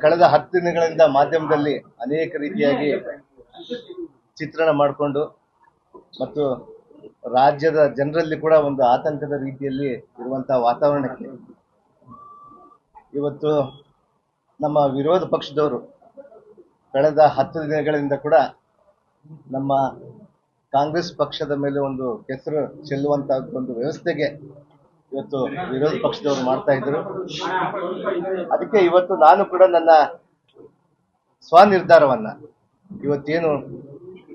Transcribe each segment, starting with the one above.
ಕಳೆದ ಹತ್ತು ದಿನಗಳಿಂದ ಮಾಧ್ಯಮದಲ್ಲಿ ಅನೇಕ ರೀತಿಯಾಗಿ ಚಿತ್ರಣ ಮಾಡಿಕೊಂಡು ಮತ್ತು ರಾಜ್ಯದ ಜನರಲ್ಲಿ ಕೂಡ ಒಂದು ಆತಂಕದ ರೀತಿಯಲ್ಲಿ ಇರುವಂತಹ ವಾತಾವರಣಕ್ಕೆ ಇವತ್ತು ನಮ್ಮ ವಿರೋಧ ಪಕ್ಷದವರು ಕಳೆದ ಹತ್ತು ದಿನಗಳಿಂದ ಕೂಡ ನಮ್ಮ ಕಾಂಗ್ರೆಸ್ ಪಕ್ಷದ ಮೇಲೆ ಒಂದು ಕೆಸರು ಚೆಲ್ಲುವಂತಹ ಒಂದು ವ್ಯವಸ್ಥೆಗೆ ಇವತ್ತು ವಿರೋಧ ಪಕ್ಷದವರು ಮಾಡ್ತಾ ಇದ್ರು. ಅದಕ್ಕೆ ಇವತ್ತು ನಾನು ಕೂಡ ನನ್ನ ಸ್ವನಿರ್ಧಾರವನ್ನ ಇವತ್ತೇನು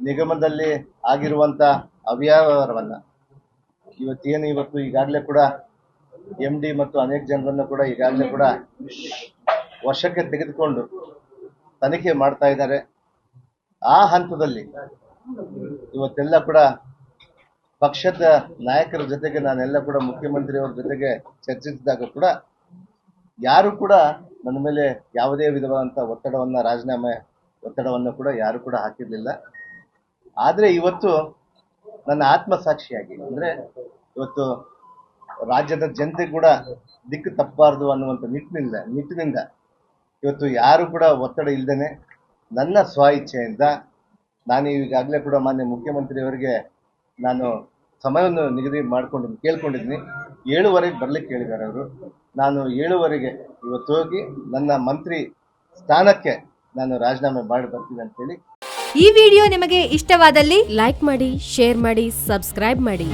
ನಿಗಮದಲ್ಲಿ ಆಗಿರುವಂತ ಅವ್ಯವಹಾರವನ್ನ ಇವತ್ತೇನು ಇವತ್ತು ಈಗಾಗಲೇ ಕೂಡ ಎಂ ಡಿ ಮತ್ತು ಅನೇಕ ಜನರನ್ನು ಕೂಡ ಈಗಾಗಲೇ ಕೂಡ ವರ್ಷಕ್ಕೆ ತೆಗೆದುಕೊಂಡು ತನಿಖೆ ಮಾಡ್ತಾ ಇದ್ದಾರೆ. ಆ ಹಂತದಲ್ಲಿ ಇವತ್ತೆಲ್ಲ ಕೂಡ ಪಕ್ಷದ ನಾಯಕರ ಜೊತೆಗೆ ನಾನೆಲ್ಲ ಕೂಡ ಮುಖ್ಯಮಂತ್ರಿಯವರ ಜೊತೆಗೆ ಚರ್ಚಿಸಿದಾಗ ಕೂಡ ಯಾರು ಕೂಡ ನನ್ನ ಮೇಲೆ ಯಾವುದೇ ವಿಧವಾದಂಥ ಒತ್ತಡವನ್ನ, ರಾಜೀನಾಮೆ ಒತ್ತಡವನ್ನು ಕೂಡ ಯಾರು ಕೂಡ ಹಾಕಿರಲಿಲ್ಲ. ಆದರೆ ಇವತ್ತು ನನ್ನ ಆತ್ಮಸಾಕ್ಷಿಯಾಗಿ, ಅಂದರೆ ಇವತ್ತು ರಾಜ್ಯದ ಜನತೆ ಕೂಡ ದಿಕ್ಕು ತಪ್ಪಬಾರ್ದು ಅನ್ನುವಂಥ ನಿಟ್ಟಿನಿಂದ ನಿಟ್ಟಿನಿಂದ ಇವತ್ತು ಯಾರು ಕೂಡ ಒತ್ತಡ ಇಲ್ಲದೇ ನನ್ನ ಸ್ವ ಇಚ್ಛೆಯಿಂದ ನಾನು ಈಗಾಗಲೇ ಕೂಡ ಮಾನ್ಯ ಮುಖ್ಯಮಂತ್ರಿಯವರಿಗೆ ನಾನು ಸಮಯವನ್ನು ನಿಗದಿ ಮಾಡಿಕೊಂಡು ಕೇಳ್ಕೊಂಡಿದ್ದೀನಿ. ಏಳುವರೆಗೆ ಬರ್ಲಿಕ್ಕೆ ಹೇಳಿದ್ದಾರೆ ಅವರು. ನಾನು ಏಳುವರೆಗೆ ಇವತ್ತು ಹೋಗಿ ನನ್ನ ಮಂತ್ರಿ ಸ್ಥಾನಕ್ಕೆ ನಾನು ರಾಜೀನಾಮೆ ಮಾಡಿ ಬರ್ತೀನಿ ಅಂತೇಳಿ ಈ ವಿಡಿಯೋ ನಿಮಗೆ ಇಷ್ಟವಾದಲ್ಲಿ ಲೈಕ್ ಮಾಡಿ, ಶೇರ್ ಮಾಡಿ, ಸಬ್ಸ್ಕ್ರೈಬ್ ಮಾಡಿ.